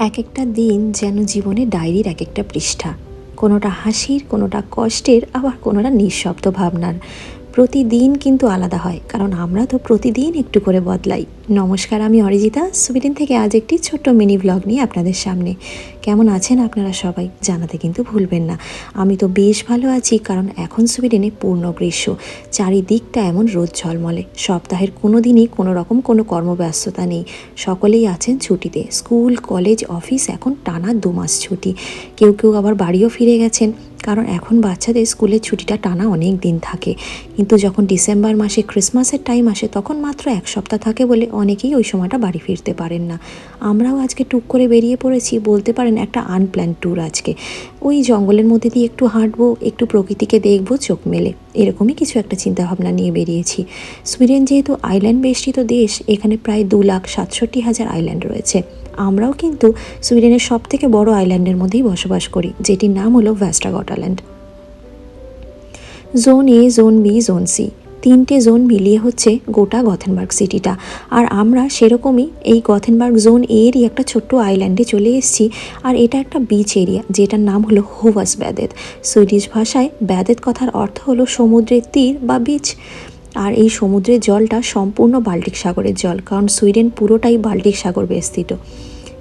এক একটা দিন যেন জীবনে ডায়েরির এক একটা পৃষ্ঠা। কোনোটা হাসির, কোনোটা কষ্টের, আবার কোনোটা নিঃশব্দ ভাবনার। প্রতিদিন কিন্তু আলাদা হয়, কারণ আমরা তো প্রতিদিন একটু করে বদলাই। নমস্কার, আমি অরিজিতা। সুবিদিন থেকে আজ একটি ছোট্ট মিনি ব্লগ নিয়ে আপনাদের সামনে। কেমন আছেন আপনারা সবাই জানাতে কিন্তু ভুলবেন না। আমি তো বেশ ভালো আছি, কারণ এখন সুবিডেনে পূর্ণ গ্রীষ্ম। চারিদিকটা এমন রোদ ঝলমলে। সপ্তাহের কোনো দিনই কোনো রকম কোনো কর্মব্যস্ততা নেই। সকলেই আছেন ছুটিতে। স্কুল, কলেজ, অফিস, এখন টানা দু মাস ছুটি। কেউ কেউ আবার বাড়িও ফিরে গেছেন। কারণ এখন বাচ্চাদের স্কুলের ছুটিটা টানা অনেক দিন থাকে। কিন্তু যখন ডিসেম্বর মাসে ক্রিসমাসের টাইম আসে, তখন মাত্র এক সপ্তাহ থাকে বলে অনেকেই ওই সময়টা বাড়ি ফিরতে পারেন না। আমরাও আজকে টুক করে বেরিয়ে পড়েছি, বলতে পারেন একটা আনপ্ল্যান ট্যুর আজকে। ওই জঙ্গলের মধ্যে দিয়ে একটু হাঁটবো, একটু প্রকৃতিকে দেখব, চোখ মেলে। এরকমই কিছু একটা চিন্তাভাবনা নিয়ে বেরিয়েছি। সুইডেন যেহেতু আইল্যান্ড বেষ্টিত দেশ, এখানে প্রায় দু লাখ সাতষট্টি হাজার আইল্যান্ড রয়েছে। আমরাও কিন্তু সুইডেনের সব থেকে বড় আইল্যান্ডের মধ্যেই বসবাস করি, যেটির নাম হলো ভ্যাস্টাগটাল্যান্ড zone A, zone B, zone C, তিনটে জোন মিলিয়ে হচ্ছে গোটা গথেনবার্গ সিটিটা। আর আমরা সেরকমই এই গথেনবার্গ জোন এরই একটা ছোট্ট আইল্যান্ডে চলে এসেছি, আর এটা একটা বিচ এরিয়া যেটার নাম হলো হোভাস ব্যাদেত। সুইডিশ ভাষায় ব্যাদেত কথার অর্থ হলো সমুদ্রের তীর বা বিচ আর এই সমুদ্রের জলটা সম্পূর্ণ বাল্টিক সাগরের জল, কারণ সুইডেন পুরোটাই বাল্টিক সাগর বেষ্টিত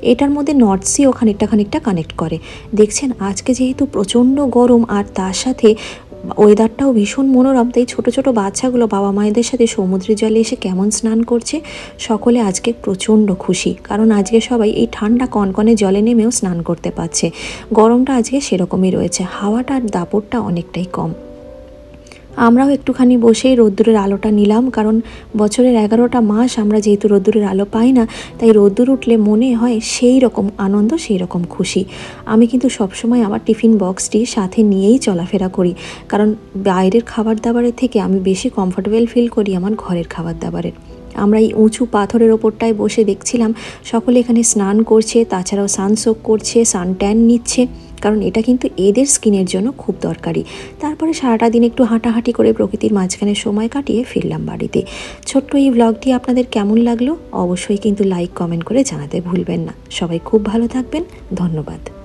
এটার মধ্যে নর্থ সিও খানিকটা খানিকটা কানেক্ট করে। দেখছেন, আজকে যেহেতু প্রচণ্ড গরম, আর তার সাথে ওয়েদারটাও ভীষণ মনোরম, তাই ছোট ছোট বাচ্চাগুলো বাবা মায়েদের সাথে সমুদ্রের জলে এসে কেমন স্নান করছে, সকলে আজকে প্রচণ্ড খুশি। কারণ আজকে সবাই এই ঠান্ডা কনকনে জলে নেমেও স্নান করতে পারছে। গরমটা আজকে সেরকমই রয়েছে। হাওয়াটার দাপটটা অনেকটাই কম। আমরাও একটুখানি বসেই রোদ্দুরের আলোটা নিলাম, কারণ বছরের এগারোটা মাস আমরা যেহেতু রোদ্দুরের আলো পাই না, তাই রোদ্দুর উঠলে মনে হয় সেই রকম আনন্দ, সেই রকম খুশি। আমি কিন্তু সবসময় আমার টিফিন বক্সটি সাথে নিয়েই চলাফেরা করি, কারণ বাইরের খাবার দাবারের থেকে আমি বেশি কমফোর্টেবল ফিল করি আমার ঘরের খাবার দাবারের আমরা এই উঁচু পাথরের ওপরটায় বসে দেখছিলাম, সকলে এখানে স্নান করছে, তাছাড়াও সানসোক করছে সান ট্যান নিচ্ছে। কারণ এটা কিন্তু এদের স্কিনের জন্য খুব দরকারি। তারপরে সারাটা দিন একটু হাঁটাহাঁটি করে প্রকৃতির মাঝখানে সময় কাটিয়ে ফিরলাম বাড়িতে। ছোট্ট এই ব্লগটি আপনাদের কেমন লাগল? অবশ্যই কিন্তু লাইক কমেন্ট করে জানাতে ভুলবেন না। সবাই খুব ভালো থাকবেন। ধন্যবাদ।